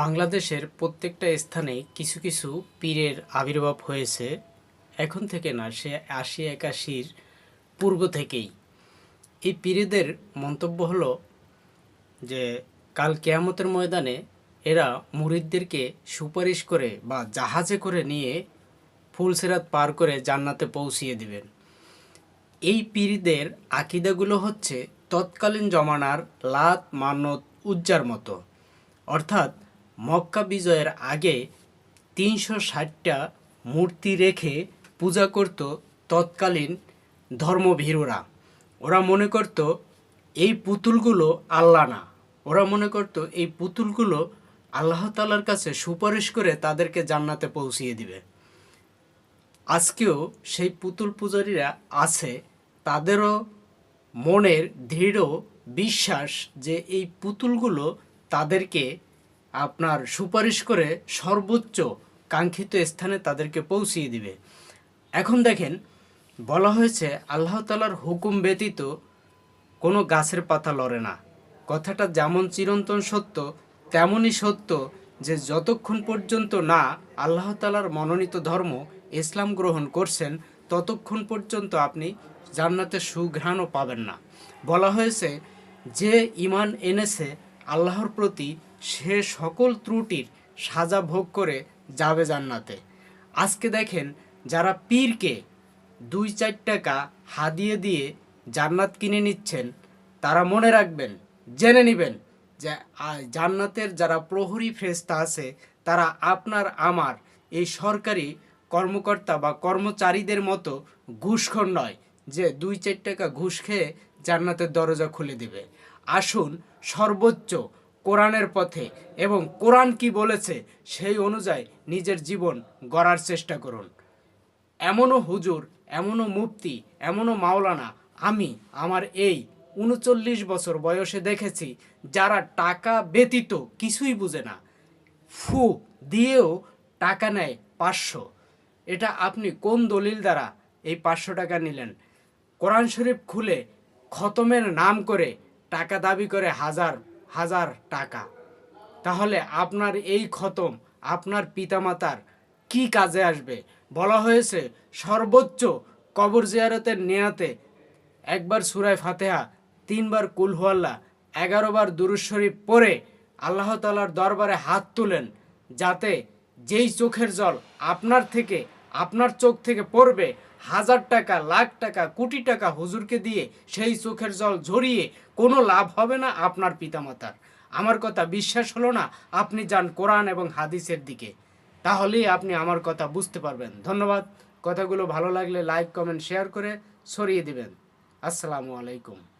বাংলাদেশের প্রত্যেকটা স্থানে কিছু কিছু পীরের আবির্ভাব হয়েছে। এখন থেকে না, সে আশি একাশির পূর্ব থেকেই। এই পীরেদের মন্তব্য হলো যে, কাল কেয়ামতের ময়দানে এরা মুরিদদেরকে সুপারিশ করে বা জাহাজে করে নিয়ে ফুলসেরাত পার করে জান্নাতে পৌঁছিয়ে দিবেন। এই পীরদের আকিদাগুলো হচ্ছে, তৎকালীন জমানার লাত মানত উজ্জার মতো। অর্থাৎ মক্কা বিজয়ের আগে তিনশো ষাটটা মূর্তি রেখে পূজা করত তৎকালীন ধর্মভীরুরা। ওরা মনে করত, এই পুতুলগুলো আল্লাহ না। ওরা মনে করত, এই পুতুলগুলো আল্লাহ তালার কাছে সুপারিশ করে তাদেরকে জান্নাতে পৌঁছিয়ে দিবে। আজকেও সেই পুতুল পূজারীরা আছে, তাদেরও মনের দৃঢ় বিশ্বাস যে এই পুতুলগুলো তাদেরকে আপনার সুপারিশ করে সর্বোচ্চ কাঙ্ক্ষিত স্থানে তাদেরকে পৌঁছিয়ে দিবে। এখন দেখেন, বলা হয়েছে আল্লাহ তালার হুকুম ব্যতীত কোনো গাছের পাতা লড়ে না। কথাটা যেমন চিরন্তন সত্য, তেমনই সত্য যে যতক্ষণ পর্যন্ত না আল্লাহ তালার মনোনীত ধর্ম ইসলাম গ্রহণ করছেন, ততক্ষণ পর্যন্ত আপনি জান্নাতের সুঘ্রাণও পাবেন না। বলা হয়েছে, যে ইমান এনেছে আল্লাহর প্রতি সে সকল ত্রুটির সাজা ভোগ করে যাবে জান্নাতে। আজকে দেখেন যারা পীরকে দুই চার টাকা হাদিয়ে দিয়ে জান্নাত কিনে নিচ্ছেন, তারা মনে রাখবেন, জেনে নেবেন যে জান্নাতের যারা প্রহরী ফেরেশতা আছে, তারা আপনার, আমার এই সরকারি কর্মকর্তা বা কর্মচারীদের মতো ঘুষখোর নয় যে দুই চার টাকা ঘুষ খেয়ে জান্নাতের দরজা খুলে দিবে। আসুন সর্বোচ্চ কোরআনের পথে এবং কোরআন কি বলেছে সেই অনুযায়ী নিজের জীবন গড়ার চেষ্টা করুন। এমনও হুজুর, এমনও মুফতি, এমনও মাওলানা আমি আমার এই উনচল্লিশ বছর বয়সে দেখেছি যারা টাকা ব্যতীত কিছুই বুঝে না। ফু দিয়েও টাকা নেয় পাঁচশো। এটা আপনি কোন দলিল দ্বারা এই পাঁচশো টাকা নিলেন? কোরআন শরীফ খুলে খতমের নাম করে টাকা দাবি করে হাজার হাজার টাকা। তাহলে আপনার এই খতম, আপনার পিতামাতার কি কাজে আসবে? বলা হয়েছে, সর্বোচ্চ কবর জিয়ারতের নেয়াতে একবার সুরায় ফাতেহা, তিনবার কুলহুয়াল্লা এগারো বার দুরুজ শরীফ পড়ে আল্লাহ তালার দরবারে হাত তুলেন, যাতে যেই চোখের জল আপনার থেকে, আপনার চোখ থেকে পড়বে হাজার টাকা, লাখ টাকা, কোটি টাকা হুজুরকে দিয়ে সেই চোখের জল ঝরিয়ে কোনো লাভ হবে না আপনার পিতামাতার। আমার কথা বিশ্বাস হলো না, আপনি যান কোরআন এবং হাদিসের দিকে। তাহলেই আপনি আমার কথা বুঝতে পারবেন। ধন্যবাদ। কথাগুলো ভালো লাগলে লাইক, কমেন্ট, শেয়ার করে ছড়িয়ে দিবেন। আসসালামু আলাইকুম।